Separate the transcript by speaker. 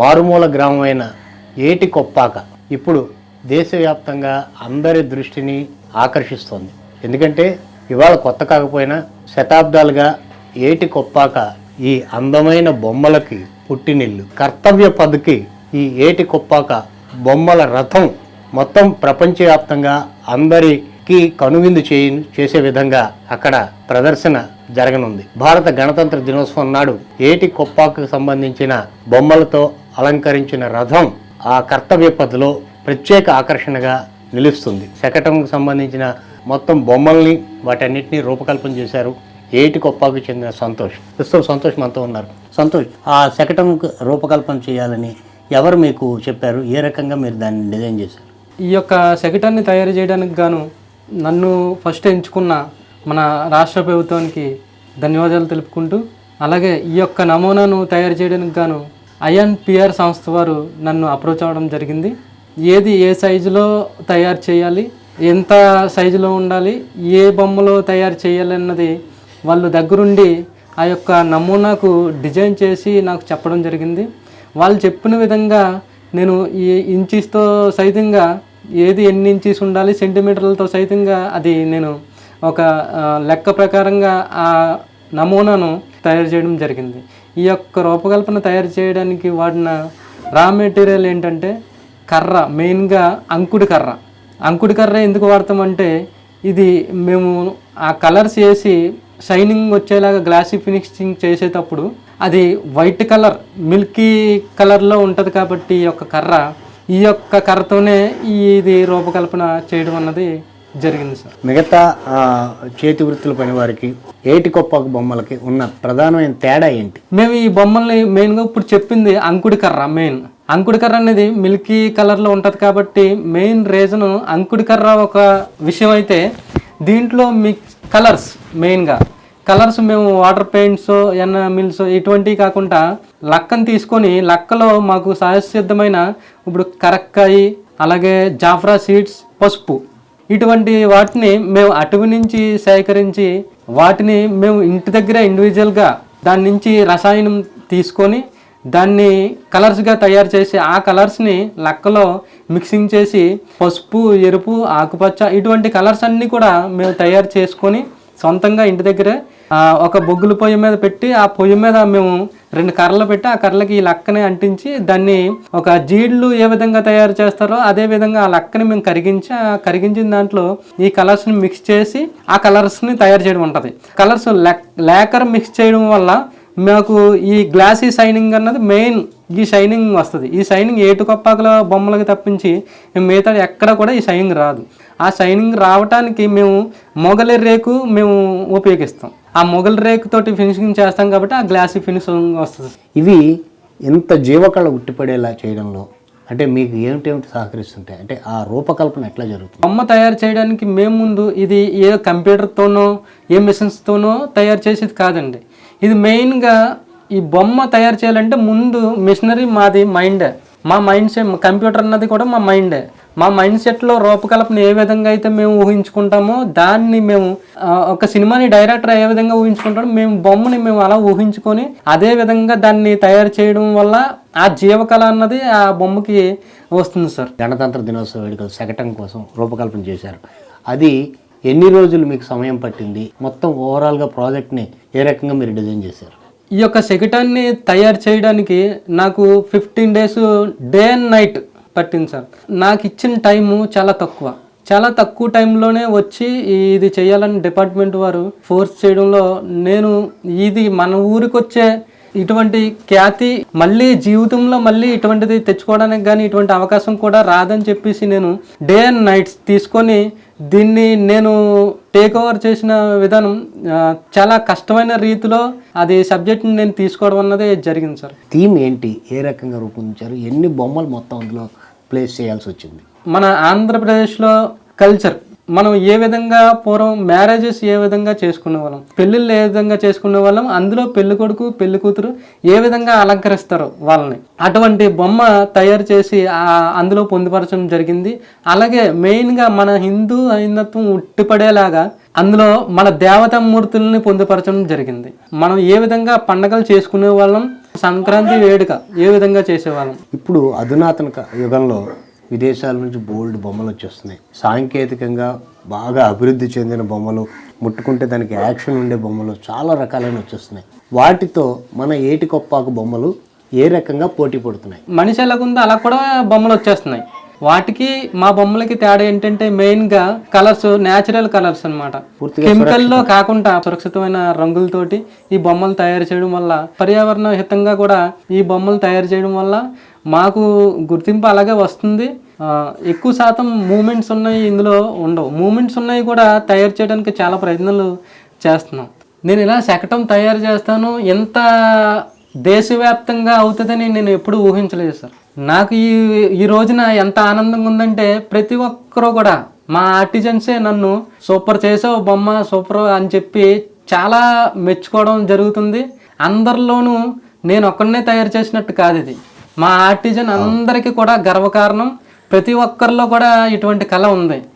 Speaker 1: మారుమూల గ్రామమైన ఏటి కొప్పాక ఇప్పుడు దేశవ్యాప్తంగా అందరి దృష్టిని ఆకర్షిస్తోంది. ఎందుకంటే ఇవాళ కొత్త కాకపోయినా శతాబ్దాలుగా ఏటి కొప్పాక ఈ అందమైన బొమ్మలకి పుట్టినిల్లు. కర్తవ్య పదకి ఈ ఏటి కొప్పాక బొమ్మల రథం మొత్తం ప్రపంచవ్యాప్తంగా అందరికీ కనువిందు చేయ చేసే విధంగా అక్కడ ప్రదర్శన జరగనుంది. భారత గణతంత్ర దినోత్సవం నాడు ఏటి కొప్పాకు సంబంధించిన బొమ్మలతో అలంకరించిన రథం ఆ కర్తవ్య పథలో ప్రత్యేక ఆకర్షణగా నిలుస్తుంది. శకటంకు సంబంధించిన మొత్తం బొమ్మల్ని వాటన్నిటిని రూపకల్పన చేశారు. ఏటి కొప్పాకు చెందిన సంతోష్. ప్రస్తుతం సంతోష్ మనతో ఉన్నారు. సంతోష్ ఆ శకటం రూపకల్పన చేయాలని ఎవరు మీకు చెప్పారు? ఏ రకంగా మీరు దాన్ని డిజైన్ చేశారు?
Speaker 2: ఈ యొక్క శకటాన్ని తయారు చేయడానికి గాను నన్ను ఫస్ట్ ఎంచుకున్న మన రాష్ట్ర ప్రభుత్వానికి ధన్యవాదాలు తెలుపుకుంటూ అలాగే ఈ యొక్క నమూనాను తయారు చేయడానికి గాను ఐఎన్ పిఆర్ సంస్థ వారు నన్ను అప్రోచ్ అవ్వడం జరిగింది. ఏది ఏ సైజులో తయారు చేయాలి ఎంత సైజులో ఉండాలి ఏ బొమ్మలో తయారు చేయాలి అన్నది వాళ్ళు దగ్గరుండి ఆ యొక్క నమూనాకు డిజైన్ చేసి నాకు చెప్పడం జరిగింది. వాళ్ళు చెప్పిన విధంగా నేను ఈ ఇంచీస్తో సైతంగా ఏది ఎన్ని ఇంచీస్ ఉండాలి సెంటీమీటర్లతో సైతంగా అది నేను ఒక లెక్క ప్రకారంగా ఆ నమూనాను తయారు చేయడం జరిగింది. ఈ యొక్క రూపకల్పన తయారు చేయడానికి వాడిన రా మెటీరియల్ ఏంటంటే కర్ర మెయిన్గా అంకుడి కర్ర. అంకుడి కర్ర ఎందుకు వాడతామంటే ఇది మేము ఆ కలర్స్ వేసి షైనింగ్ వచ్చేలాగా గ్లాసీ ఫినిషింగ్ చేసేటప్పుడు అది వైట్ కలర్ మిల్కీ కలర్లో ఉంటుంది కాబట్టి ఈ యొక్క కర్ర ఈ యొక్క కర్రతోనే ఈ ఇది రూపకల్పన చేయడం అన్నది జరిగింది సార్.
Speaker 1: మిగతా చేతి వృత్తుల పని వారికి ఏటి కొప్పాకు బొమ్మలకి ఉన్న ప్రధానమైన తేడా ఏంటి?
Speaker 2: మేము ఈ బొమ్మల్ని మెయిన్గా ఇప్పుడు చెప్పింది అంకుడి కర్ర మెయిన్ అంకుడి కర్ర అనేది మిల్కీ కలర్లో ఉంటుంది కాబట్టి మెయిన్ రీజన్ అంకుడి కర్ర ఒక విషయం అయితే దీంట్లో మిక్స్ కలర్స్ మెయిన్గా కలర్స్ మేము వాటర్ పెయింట్స్ ఎన్న మిల్స్ ఇటువంటివి కాకుండా లక్కను తీసుకొని లక్కలో మాకు సహజసిద్ధమైన ఇప్పుడు కరక్కాయి అలాగే జాఫ్రా సీడ్స్ పసుపు. ఇటువంటి వాటిని మేము అటవి నుంచి సేకరించి వాటిని మేము ఇంటి దగ్గర ఇండివిజువల్గా దాని నుంచి రసాయనం తీసుకొని దాన్ని కలర్స్గా తయారు చేసి ఆ కలర్స్ని లక్కలో మిక్సింగ్ చేసి పసుపు ఎరుపు ఆకుపచ్చ ఇటువంటి కలర్స్ అన్నీ కూడా మేము తయారు చేసుకొని సొంతంగా ఇంటి దగ్గరే ఒక బొగ్గుల పొయ్యి మీద పెట్టి ఆ పొయ్యి మీద మేము రెండు కర్రలు పెట్టి ఆ కర్రలకి ఈ లక్కని అంటించి దాన్ని ఒక జీడ్లు ఏ విధంగా తయారు చేస్తారో అదే విధంగా ఆ లక్కని మేము కరిగించి ఆ కరిగించిన దాంట్లో ఈ కలర్స్ని మిక్స్ చేసి ఆ కలర్స్ని తయారు చేయడం ఉంటుంది. కలర్స్ లేకర్ మిక్స్ చేయడం వల్ల మాకు ఈ గ్లాసీ షైనింగ్ అన్నది మెయిన్ ఈ షైనింగ్ వస్తుంది. ఈ షైనింగ్ ఏటు కొప్పాకల బొమ్మలకి తప్పించి మిగతా ఎక్కడ కూడా ఈ షైనింగ్ రాదు. ఆ షైనింగ్ రావటానికి మేము మొగలి రేకు మేము ఉపయోగిస్తాం. ఆ మొగలి రేకు తోటి ఫినిషింగ్ చేస్తాం కాబట్టి ఆ గ్లాసీ ఫినిషింగ్ వస్తుంది.
Speaker 1: ఇవి ఇంత జీవకళ ఉట్టిపడేలా చేయడంలో అంటే మీకు ఏమిటేమిటి సహకరిస్తుంటాయి? అంటే ఆ రూపకల్పన ఎట్లా జరుగుతుంది?
Speaker 2: బొమ్మ తయారు చేయడానికి మేము ముందు ఇది ఏ కంప్యూటర్తోనో ఏ మిషన్స్తోనో తయారు చేసేది కాదండి. ఇది మెయిన్గా ఈ బొమ్మ తయారు చేయాలంటే ముందు మిషనరీ మాది మైండే. మా మైండ్ సెట్ కంప్యూటర్ అన్నది కూడా మా మైండే మా మైండ్ సెట్లో రూపకల్పన ఏ విధంగా అయితే మేము ఊహించుకుంటామో దాన్ని మేము ఒక సినిమాని డైరెక్టర్ ఏ విధంగా ఊహించుకుంటామో మేము బొమ్మని మేము అలా ఊహించుకొని అదే విధంగా దాన్ని తయారు చేయడం వల్ల ఆ జీవకళ అన్నది ఆ బొమ్మకి వస్తుంది సార్.
Speaker 1: గణతంత్ర దినోత్సవ వేడుకలు సగటం కోసం రూపకల్పన చేశారు. అది ఎన్ని రోజులు మీకు సమయం పట్టింది? మొత్తం ఓవరాల్గా ప్రాజెక్ట్ని ఏ రకంగా మీరు డిజైన్ చేశారు?
Speaker 2: ఈ యొక్క శకటాన్ని తయారు చేయడానికి నాకు fifteen days day and night పట్టింది సార్. నాకు ఇచ్చిన టైము చాలా తక్కువ. చాలా తక్కువ టైంలోనే వచ్చి ఇది చేయాలని డిపార్ట్మెంట్ వారు ఫోర్స్ చేయడంలో నేను ఇది మన ఊరికి వచ్చే ఇటువంటి ఖ్యాతి మళ్ళీ జీవితంలో మళ్ళీ ఇటువంటిది తెచ్చుకోవడానికి కానీ ఇటువంటి అవకాశం కూడా రాదని చెప్పేసి నేను డే అండ్ నైట్స్ తీసుకొని దీన్ని నేను టేక్ ఓవర్ చేసిన విధానం చాలా కష్టమైన రీతిలో అది సబ్జెక్ట్ని నేను తీసుకోవడం అన్నది జరిగింది సార్.
Speaker 1: థీమ్ ఏంటి? ఏ రకంగా రూపొందించారు? ఎన్ని బొమ్మలు మొత్తం అందులో ప్లేస్ చేయాల్సి వచ్చింది?
Speaker 2: మన ఆంధ్రప్రదేశ్లో కల్చర్ మనం ఏ విధంగా పూర్వం మ్యారేజెస్ ఏ విధంగా చేసుకునే వాళ్ళం పెళ్ళిళ్ళు ఏ విధంగా చేసుకునే వాళ్ళం అందులో పెళ్ళి కొడుకు పెళ్ళి కూతురు ఏ విధంగా అలంకరిస్తారు వాళ్ళని. అటువంటి బొమ్మ తయారు చేసి అందులో పొందుపరచడం జరిగింది. అలాగే మెయిన్గా మన హిందూ హైందత్వం ఉట్టిపడేలాగా అందులో మన దేవతా మూర్తుల్ని పొందుపరచడం జరిగింది. మనం ఏ విధంగా పండగలు చేసుకునే వాళ్ళం సంక్రాంతి వేడుక ఏ విధంగా చేసేవాళ్ళం?
Speaker 1: ఇప్పుడు అధునాతన యుగంలో విదేశాల నుంచి బోల్డ్ బొమ్మలు వచ్చేస్తున్నాయి. సాంకేతికంగా బాగా అభివృద్ధి చెందిన బొమ్మలు ముట్టుకుంటే దానికి యాక్షన్ ఉండే బొమ్మలు చాలా రకాలైన వచ్చేస్తున్నాయి. వాటితో మన ఏటికొప్పాకు బొమ్మలు ఏ రకంగా పోటీ పడుతున్నాయి?
Speaker 2: మనిషి ఎలాగుందో అలా కూడా బొమ్మలు వచ్చేస్తున్నాయి. వాటికి మా బొమ్మలకి తేడా ఏంటంటే మెయిన్గా కలర్స్ నేచురల్ కలర్స్ అన్నమాట.
Speaker 1: పూర్తిగా
Speaker 2: కెమికల్లో కాకుండా సురక్షితమైన రంగులతోటి ఈ బొమ్మలు తయారు చేయడం వల్ల పర్యావరణ హితంగా కూడా ఈ బొమ్మలు తయారు చేయడం వల్ల మాకు గుర్తింపు అలాగే వస్తుంది. ఎక్కువ శాతం మూమెంట్స్ ఉన్నాయి ఇందులో ఉండవు. మూమెంట్స్ ఉన్నాయి కూడా తయారు చేయడానికి చాలా ప్రయత్నాలు చేస్తున్నాం. నేను ఇలా శకటం తయారు చేస్తాను. ఎంత దేశవ్యాప్తంగా అవుతుందని నేను ఎప్పుడూ ఊహించలేదు సార్. నాకు ఈ ఈ రోజున ఎంత ఆనందంగా ఉందంటే ప్రతి ఒక్కరూ కూడా మా ఆర్టిజన్సే నన్ను సూపర్ చేసావు బొమ్మ సూపర్ అని చెప్పి చాలా మెచ్చుకోవడం జరుగుతుంది. అందరిలోనూ నేను ఒక్కడనే తయారు చేసినట్టు కాదు ఇది. మా ఆర్టిజన్ అందరికీ కూడా గర్వకారణం. ప్రతి ఒక్కరిలో కూడా ఇటువంటి కళ ఉంది.